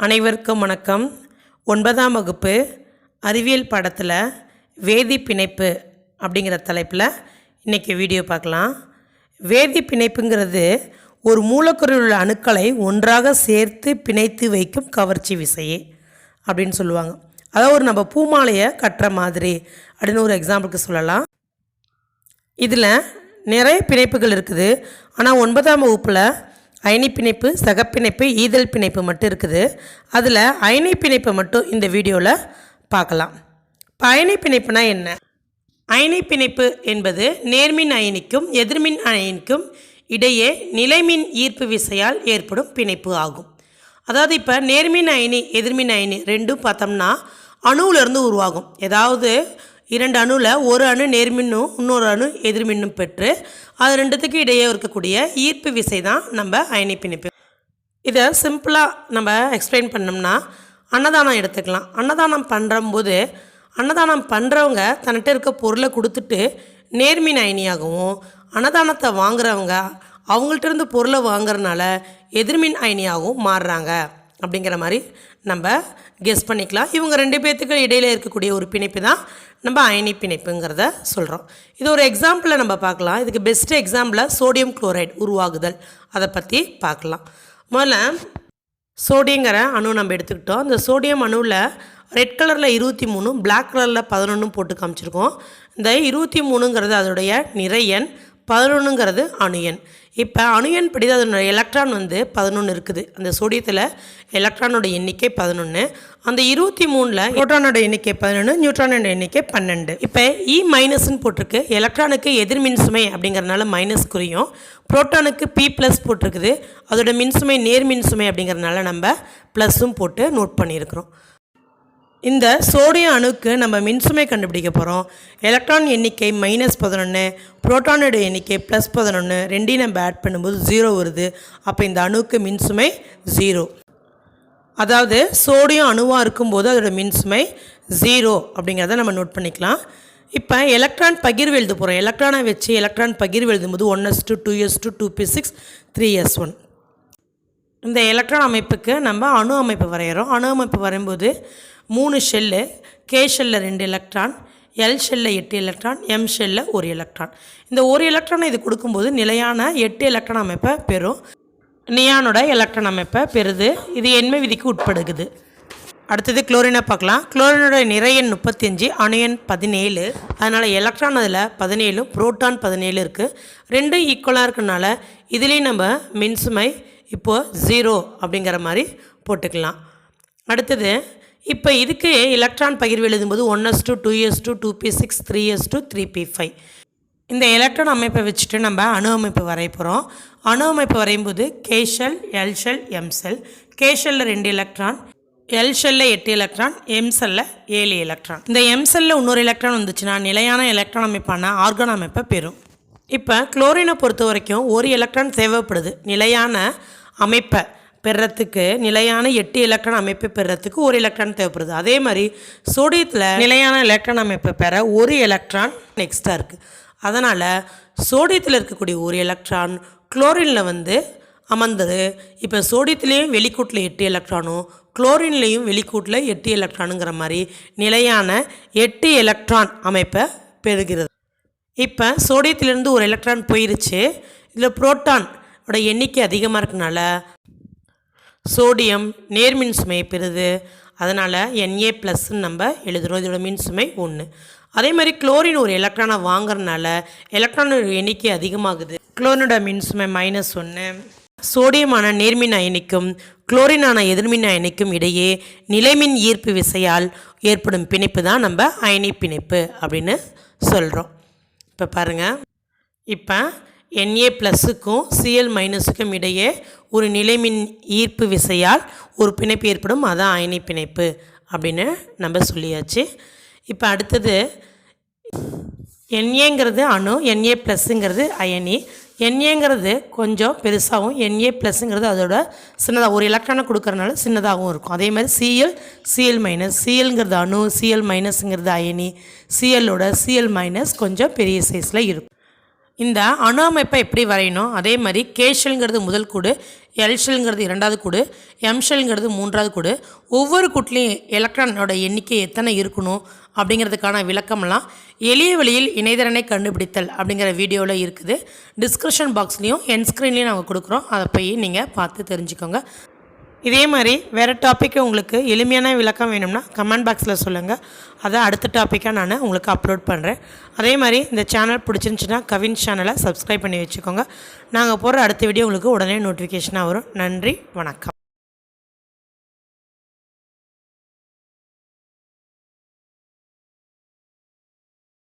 அனைவருக்கும் வணக்கம். ஒன்பதாம் வகுப்பு அறிவியல் பாடத்தில் வேதி பிணைப்பு அப்படிங்கிற தலைப்பில் இன்றைக்கி வீடியோ பார்க்கலாம். வேதி பிணைப்புங்கிறது ஒரு மூலக்கூறில் உள்ள அணுக்களை ஒன்றாக சேர்த்து பிணைத்து வைக்கும் கவர்ச்சி விசையே அப்படின்னு சொல்லுவாங்க. அதாவது ஒரு நம்ம பூமாலையை கட்டுற மாதிரி அப்படின்னு ஒரு எக்ஸாம்பிளுக்கு சொல்லலாம். இதில் நிறைய பிணைப்புகள் இருக்குது. ஆனால் ஒன்பதாம் வகுப்பில் அயனி பிணைப்பு சகப்பிணைப்பு ஈதல் பிணைப்பு மட்டும் இருக்குது. அதில் அயனி பிணைப்பை மட்டும் இந்த வீடியோவில் பார்க்கலாம். இப்போ அயனி பிணைப்புனா என்ன? அயனி பிணைப்பு என்பது நேர்மின் அயனிக்கும் எதிர்மின் அயனிக்கும் இடையே நிலைமின் ஈர்ப்பு விசையால் ஏற்படும் பிணைப்பு ஆகும். அதாவது இப்போ நேர்மின் அயனி எதிர்மின் அயனி ரெண்டும் பார்த்தோம்னா அணுவிலிருந்து உருவாகும். ஏதாவது இரண்டு அணுவில் ஒரு அணு நேர்மின்னும் இன்னொரு அணு எதிர்மின்னும் பெற்று அது ரெண்டுத்துக்கு இடையே இருக்கக்கூடிய ஈர்ப்பு விசை தான் நம்ம அயனி பிணைப்பு இதை சிம்பிளாக நம்ம எக்ஸ்பிளைன் பண்ணோம்னா அன்னதானம் எடுத்துக்கலாம். அன்னதானம் பண்ணுறம்போது அன்னதானம் பண்ணுறவங்க தன்கிட்ட இருக்க பொருளை கொடுத்துட்டு நேர்மின் அயனியாகவும் அன்னதானத்தை வாங்குறவங்க அவங்கள்ட்ட இருந்து பொருளை வாங்குறதுனால எதிர்மின் அயனியாகவும் மாறுறாங்க. அப்படிங்கிற மாதிரி நம்ம கெஸ் பண்ணிக்கலாம். இவங்க ரெண்டு பேர்த்துக்கு இடையில இருக்கக்கூடிய ஒரு பிணைப்பு தான் நம்ம அயனி பிணைப்புங்கிறத சொல்கிறோம் இது ஒரு எக்ஸாம்பிளை நம்ம பார்க்கலாம். இதுக்கு பெஸ்ட்டு எக்ஸாம்பிளாக சோடியம் குளோரைடு உருவாகுதல். அதை பற்றி பார்க்கலாம். முதல்ல சோடியங்கிற அணு நம்ம எடுத்துக்கிட்டோம். இந்த சோடியம் அணுவில் ரெட் கலரில் இருபத்தி மூணு பிளாக் கலரில் பதினொன்றும் போட்டு காமிச்சிருக்கோம். இந்த இருபத்தி மூணுங்கிறது அதோடைய நிறையன் பதினொன்றுங்கிறது அணு எண். இப்போ அணுயன் எண் படி எலக்ட்ரான் வந்து பதினொன்று இருக்குது. அந்த சோடியத்தில் எலக்ட்ரானோட எண்ணிக்கை பதினொன்று அந்த இருபத்தி மூணில் நியூட்ரானோட எண்ணிக்கை பதினொன்று நியூட்ரானோட எண்ணிக்கை பன்னெண்டு. இப்போ இ e மைனஸ்ன்னு போட்டிருக்கு. எலக்ட்ரானுக்கு எதிர் மின்சுமை அப்படிங்கிறனால மைனஸ் குறியும். புரோட்டானுக்கு பி ப்ளஸ் போட்டிருக்குது. அதோட மின்சுமை நேர் மின்சுமை அப்படிங்கிறனால நம்ம ப்ளஸ்ஸும் போட்டு நோட் பண்ணியிருக்கிறோம். இந்த சோடியம் அணுக்கு நம்ம மின்சுமை கண்டுபிடிக்க போகிறோம் எலக்ட்ரான் எண்ணிக்கை மைனஸ் பதினொன்று புரோட்டானோட எண்ணிக்கை ப்ளஸ் பதினொன்று ரெண்டையும் நம்ம ஆட் பண்ணும்போது ஜீரோ வருது. அப்போ இந்த அணுக்கு மின்சுமை ஜீரோ அதாவது சோடியம் அணுவாக இருக்கும்போது அதோட மின்சுமை ஜீரோ அப்படிங்கிறத நம்ம நோட் பண்ணிக்கலாம். இப்போ எலக்ட்ரான் பகிர்வு எழுத போகிறோம் எலக்ட்ரானை வச்சு எலக்ட்ரான் பகிர்வு எழுதும்போது one S two two S two two P six three S one இந்த எலக்ட்ரான் அமைப்புக்கு நம்ம அணு அமைப்பு வரைகிறோம் அணு அமைப்பு வரையும்போது மூணு ஷெல்லு கே ஷெல்லில் ரெண்டு எலக்ட்ரான் எல் ஷெல்லில் எட்டு எலக்ட்ரான் எம் ஷெல்லில் ஒரு எலக்ட்ரான். இந்த ஒரு எலக்ட்ரானை இது கொடுக்கும்போது நிலையான எட்டு எலக்ட்ரான் அமைப்பை பெறும். நியானோட எலக்ட்ரான் அமைப்பை பெறுது. இது எண்மை விதிக்கு உட்படுகுது அடுத்தது குளோரினை பார்க்கலாம். குளோரினோட நிறையன் முப்பத்தஞ்சு அணுயன் பதினேழு. அதனால் எலக்ட்ரான் அதில் பதினேழும் புரோட்டான் பதினேழு இருக்குது ரெண்டும் ஈக்குவலாக இருக்கனால இதுலேயும் நம்ம மின்சுமை இப்போது ஜீரோ அப்படிங்கிற மாதிரி போட்டுக்கலாம். அடுத்தது இப்போ இதுக்கு எலக்ட்ரான் பகிர்வு எழுதும்போது one S two two S two two P six three S two three P five இந்த எலக்ட்ரான் அமைப்பை வச்சுட்டு நம்ம அணு அமைப்பு வரைய போகிறோம் அணு அமைப்பு வரையும்போது கேஷல் எல்ஷல் எம்செல் கேஷலில் ரெண்டு எலக்ட்ரான் எல்ஷல்ல எட்டு எலக்ட்ரான் எம் ஏழு எலக்ட்ரான் இந்த எம்செல்லில் இன்னொரு எலக்ட்ரான் வந்துச்சுன்னா நிலையான எலக்ட்ரான் அமைப்பான ஆர்கான் அமைப்பை பெறும். இப்போ குளோரினை பொறுத்த வரைக்கும் ஒரு எலக்ட்ரான் தேவைப்படுது. நிலையான அமைப்பை பெறத்துக்கு நிலையான எட்டு எலக்ட்ரான் அமைப்பை பெறத்துக்கு ஒரு எலக்ட்ரான் தேவைப்படுது. அதே மாதிரி சோடியத்தில் நிலையான எலக்ட்ரான் அமைப்பை பெற ஒரு எலக்ட்ரான் எக்ஸ்ட்ரா இருக்குது அதனால் சோடியத்தில் இருக்கக்கூடிய ஒரு எலக்ட்ரான் குளோரினில் வந்து அமர்ந்தது. இப்போ சோடியத்துலேயும் வெளிக்கூட்டில் எட்டு எலக்ட்ரானும் குளோரின்லேயும் வெளிக்கூட்டில் எட்டு எலக்ட்ரானுங்கிற மாதிரி நிலையான எட்டு எலக்ட்ரான் அமைப்பை பெறுகிறது. இப்போ சோடியத்திலிருந்து ஒரு எலக்ட்ரான் போயிருச்சு. இதில் புரோட்டான் எண்ணிக்கை அதிகமாக இருக்கனால சோடியம் நேர்மின் சுமையை பெறுது. அதனால் என்ஏ ப்ளஸ்ன்னு நம்ம எழுதுகிறோம் இதோட மின் சுமை ஒன்று அதே மாதிரி குளோரின் ஒரு எலக்ட்ரானை வாங்குறதுனால எலக்ட்ரானோட எண்ணிக்கை அதிகமாகுது. குளோரினோட மின் சுமை மைனஸ் ஒன்று சோடியமான நேர்மின் அயனிக்கும் குளோரினான எதிர்மின் அயனிக்கும் இடையே நிலைமின் ஈர்ப்பு விசையால் ஏற்படும் பிணைப்பு தான் நம்ம அயனி பிணைப்பு அப்படின்னு சொல்கிறோம் இப்போ பாருங்கள் இப்போ என்ஏ ப்ளஸுக்கும் சிஎல் மைனஸுக்கும் இடையே ஒரு நிலைமின் ஈர்ப்பு விசையால் ஒரு பிணைப்பு ஏற்படும். அதான் அயனி பிணைப்பு அப்படின்னு நம்ம சொல்லியாச்சு. இப்போ அடுத்தது என்ஏங்கிறது அணு என்ஏ ப்ளஸ்ஸுங்கிறது அயனி. என்ஏங்கிறது கொஞ்சம் பெருசாகவும் என்ஏ ப்ளஸ்ஸுங்கிறது அதோட சின்னதாக ஒரு எலக்ட்ரானை கொடுக்கறனால சின்னதாகவும் இருக்கும். அதே மாதிரி சிஎல் சிஎல் மைனஸ் சிஎல்ங்கிறது அணு சிஎல் மைனஸுங்கிறது அயனி. சிஎல்லோட சிஎல் மைனஸ் கொஞ்சம் பெரிய சைஸில் இருக்கும். இந்த அணு அமைப்பை எப்படி வரையணும்? அதே மாதிரி கேஷல்ங்கிறது முதல் கூடு எல்ஷல்ங்கிறது இரண்டாவது கூடு எம்ஷல்ங்கிறது மூன்றாவது கூடு. ஒவ்வொரு கூட்லேயும் எலக்ட்ரானோட எண்ணிக்கை எத்தனை இருக்கணும் அப்படிங்கிறதுக்கான விளக்கம்லாம் எளிய வழியில் இணையதிறனை கண்டுபிடித்தல் அப்படிங்கிற வீடியோவில் இருக்குது. டிஸ்கிரிப்ஷன் பாக்ஸ்லேயும் என் ஸ்க்ரீன்லேயும் நாங்கள் கொடுக்குறோம். அதை போய் நீங்கள் பார்த்து தெரிஞ்சுக்கோங்க. இதே மாதிரி வேறு டாப்பிக்கு உங்களுக்கு எளிமையான விளக்கம் வேணும்னா கமெண்ட் பாக்ஸில் சொல்லுங்கள் அதை அடுத்த டாப்பிக்காக நான் உங்களுக்கு அப்லோட் பண்ணுறேன் அதே மாதிரி இந்த சேனல் பிடிச்சிருந்துச்சின்னா கவின் சேனலை சப்ஸ்கிரைப் பண்ணி வச்சுக்கோங்க. நாங்கள் போகிற அடுத்த வீடியோ உங்களுக்கு உடனே நோட்டிஃபிகேஷனாக வரும். நன்றி வணக்கம்.